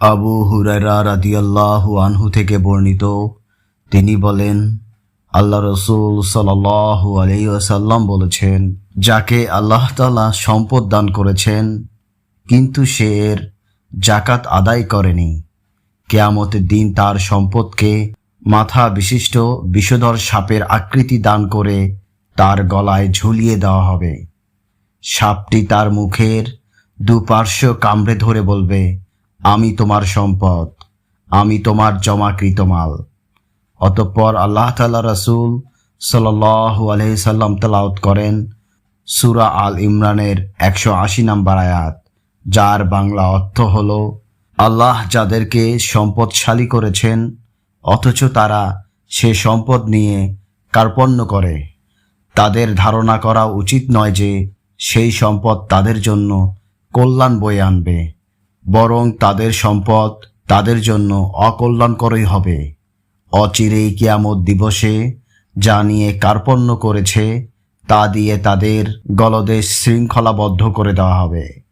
আবু হুরায়রা রাদিয়াল্লাহু আনহু থেকে বর্ণিত। তিনি বলেন, আল্লাহ রসুল সাল্লাল্লাহু আলাইহি ওয়াসাল্লাম বলেছেন, যাকে আল্লাহ তালা সম্পদ দান করেছেন, কিন্তু সে এর জাকাত আদায় করেনি। কেয়ামতের দিন তার সম্পদকে মাথা বিশিষ্ট বিষধর সাপের আকৃতি দান করে তার গলায় ঝুলিয়ে দেওয়া হবে। সাপটি তার মুখের দুপার্শ্ব কামড়ে ধরে বলবে আমি তোমার সম্পদ, আমি তোমার জমাকৃত মাল। অতঃপর আল্লাহ তাল্লাহ রসুল আলহিসাল্লাম তালাউত করেন সুরা আল ইমরানের একশো আশি নম্বর আয়াত, যার বাংলা অর্থ হল, আল্লাহ যাদেরকে সম্পদশালী করেছেন, অথচ তারা সে সম্পদ নিয়ে কার্পণ্য করে। তাদের ধারণা করা উচিত নয় যে সেই সম্পদ তাদের জন্য কল্যাণ বয়ে আনবে। বরং তাদের সম্পদ তাদের জন্য অকল্যাণকরই হবে। অচিরেই কিয়ামত দিবসে যা নিয়ে কার্পণ্য করেছে, তা দিয়ে তাদের গলদেশ শৃঙ্খলাবদ্ধ করে দেওয়া হবে।